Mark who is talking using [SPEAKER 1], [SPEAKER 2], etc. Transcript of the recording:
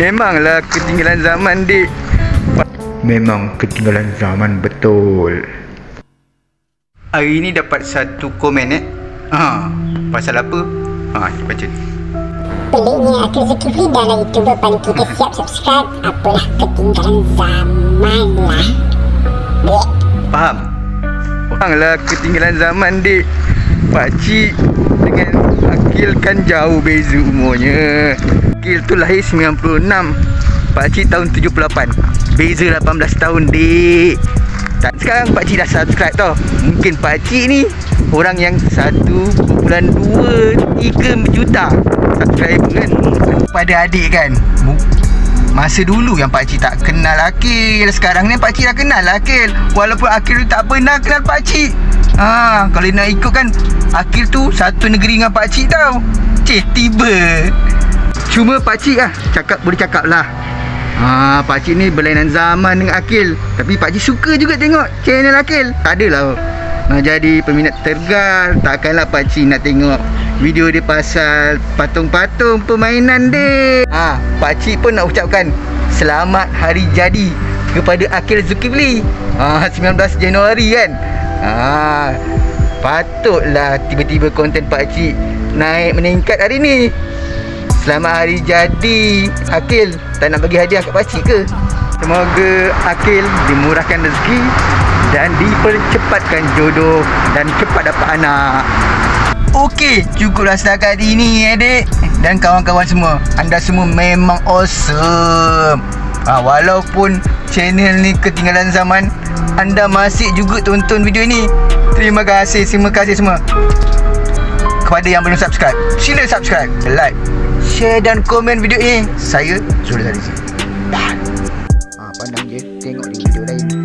[SPEAKER 1] Memanglah ketinggalan zaman dik? Memang ketinggalan zaman betul. Hari ni dapat satu komen eh? Ha, pasal apa? Ha, baca
[SPEAKER 2] Peliknya Akil Zulkifli dalam YouTuber paling kita. Siap subscribe Apalah ketinggalan zaman lah Dek
[SPEAKER 1] Faham? Oranglah ketinggalan zaman dik? Pakcik dengan Akil kan jauh beza umurnya. Akil tu lahir 96 Pakcik tahun 78 Beza 18 tahun dik. Tak, Sekarang pakcik dah subscribe tau. Mungkin pakcik ni Orang yang 1.2 3 juta Subscriber kan. Pada adik kan? Masa dulu yang pakcik tak kenal Akil. Sekarang ni pakcik dah kenal Akil. Walaupun Akil tak pernah kenal pakcik Ha, kalau nak ikut kan Akil tu satu negeri dengan pakcik tau. Cih, tiba. Cuma pakcik lah Cakap boleh cakap lah. Ha, pakcik ni berlainan zaman dengan Akil. Tapi pakcik suka juga tengok channel Akil. Tak adalah. Nak jadi peminat tergal Takkanlah pakcik nak tengok video dia pasal patung-patung permainan dia. Ha, Pakcik pun nak ucapkan Selamat Hari Jadi kepada Akil Zulkifli. Ha, 19 Januari kan ha, Patutlah tiba-tiba konten pakcik naik meningkat hari ni. Selamat hari jadi Akil. Tak nak bagi hadiah kat pakcik ke? Semoga Akil dimurahkan rezeki Dan dipercepatkan jodoh Dan cepat dapat anak. Okey, cukuplah setakat ini eh dek. Dan kawan-kawan semua Anda semua memang awesome. Ha, Walaupun channel ni ketinggalan zaman. Anda masih juga tonton video ni Terima kasih, terima kasih semua. Kepada yang belum subscribe Sila subscribe Like Share dan komen video ini. Saya Zul Zalizi Dah ha, Pandang je. Tengok di video lain.